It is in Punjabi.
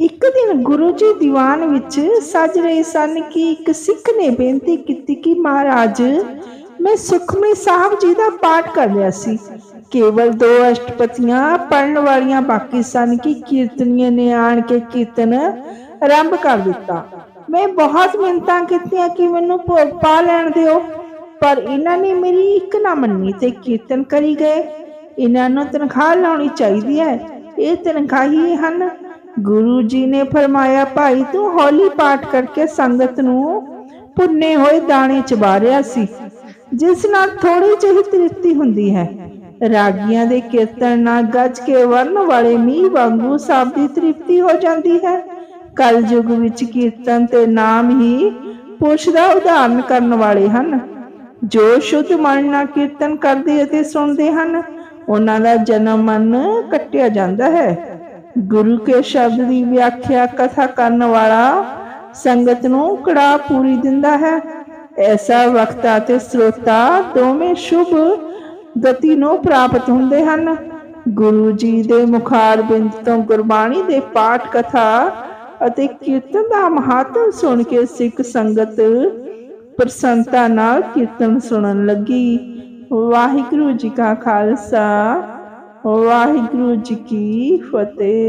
ਇੱਕ ਦਿਨ ਗੁਰੂ ਜੀ ਦੀਵਾਨ ਵਿੱਚ ਸੱਜ ਰਹੇ ਸਨ ਕਿ ਇੱਕ ਸਿੱਖ ਨੇ ਬੇਨਤੀ ਕੀਤੀ ਕਿ ਮਹਾਰਾਜ, ਮੈਂ ਸੁਖਮਨੀ ਸਾਹਿਬ ਜੀ ਦਾ ਪਾਠ ਕਰ ਰਿਹਾ ਸੀ। ਕੇਵਲ ਦੋ ਅਸ਼ਟਪਤੀਆਂ ਪੜਨ ਵਾਲੀਆਂ ਬਾਕੀ ਸਨ ਕਿ ਕੀਰਤਨੀਏ ਨੇ ਆਣ ਕੇ ਕੀਰਤਨ ਆਰੰਭ ਕਰ ਦਿੱਤਾ। ਮੈਂ ਬਹੁਤ ਮਿੰਤਾਂ ਕੀਤੀਆਂ ਕਿ ਮੈਨੂੰ ਭੋਗ ਪਾ ਲੈਣ ਦਿਓ, ਪਰ ਇਹਨਾਂ ਨੇ ਮੇਰੀ ਇੱਕ ਨਾ ਮੰਨੀ ਤੇ ਕੀਰਤਨ ਕਰੀ ਗਏ। ਇਹਨਾਂ ਨੂੰ ਤਨਖਾਹ ਲਾਉਣੀ ਚਾਹੀਦੀ ਹੈ। ਇਹ ਤਨਖਾਹੀ ਹਨ। ਗੁਰੂ ਜੀ ਨੇ ਫਰਮਾਇਆ, ਭਾਈ, ਤੂੰ ਹੌਲੀ ਪਾਠ ਕਰਕੇ ਸੰਗਤ ਨੂੰ ਪੁੰਨੇ ਹੋਏ ਦਾਣੇ ਚਬਾ ਰਿਹਾ ਸੀ, ਜਿਸ ਨਾਲ ਥੋੜੀ ਜਿਹੀ ਤ੍ਰਿਪਤੀ ਹੁੰਦੀ ਹੈ। ਰਾਗੀਆਂ ਦੇ ਕੀਰਤਨ ਨਾਲ ਗੱਜ ਕੇ ਵਰਨ ਵਾਲੇ ਮੀਂਹ ਵਾਂਗੂ ਸਭ ਦੀ ਤ੍ਰਿਪਤੀ ਹੋ ਜਾਂਦੀ ਹੈ। ਕਲ ਯੁਗ ਵਿੱਚ ਕੀਰਤਨ ਤੇ ਨਾਮ ਹੀ ਪੁਰਸ਼ ਦਾ ਉਦਾਹਰਨ ਕਰਨ ਵਾਲੇ ਹਨ। ਜੋ ਸ਼ੁੱਧ ਮਨ ਨਾਲ ਕੀਰਤਨ ਕਰਦੇ ਅਤੇ ਸੁਣਦੇ ਹਨ, ਉਹਨਾਂ ਦਾ ਜਨਮ ਮਨ ਕੱਟਿਆ ਜਾਂਦਾ ਹੈ। ਗੁਰੂ ਕੇ ਸ਼ਬਦ ਦੀ ਵਿਆਖਿਆ ਕਥਾ ਕਰਨ ਵਾਲਾ ਸੰਗਤ ਨੂੰ ਕੜਾ ਪੂਰੀ ਦਿੰਦਾ ਹੈ। ਐਸਾ ਵਕਤਾ ਤੇ ਸਰੋਤਾ ਦੋਵੇਂ ਸ਼ੁਭ ਗਤੀ ਨੂੰ ਪ੍ਰਾਪਤ ਹੁੰਦੇ ਹਨ। ਗੁਰੂ ਜੀ ਦੇ ਮੁਖਾਰ ਬਿੰਦ ਤੋਂ ਗੁਰਬਾਣੀ ਦੇ ਪਾਠ ਕਥਾ ਅਤੇ ਕੀਰਤਨ ਦਾ ਮਹੱਤਵ ਸੁਣ ਕੇ ਸਿੱਖ ਸੰਗਤ ਪ੍ਰਸੰਨਤਾ ਨਾਲ ਕੀਰਤਨ ਸੁਣਨ ਲੱਗੀ। ਵਾਹਿਗੁਰੂ ਜੀ ਕਾ ਖਾਲਸਾ। ਵਾਹਿਗੁਰੂ ਜੀ ਕੀ ਫਤਿਹ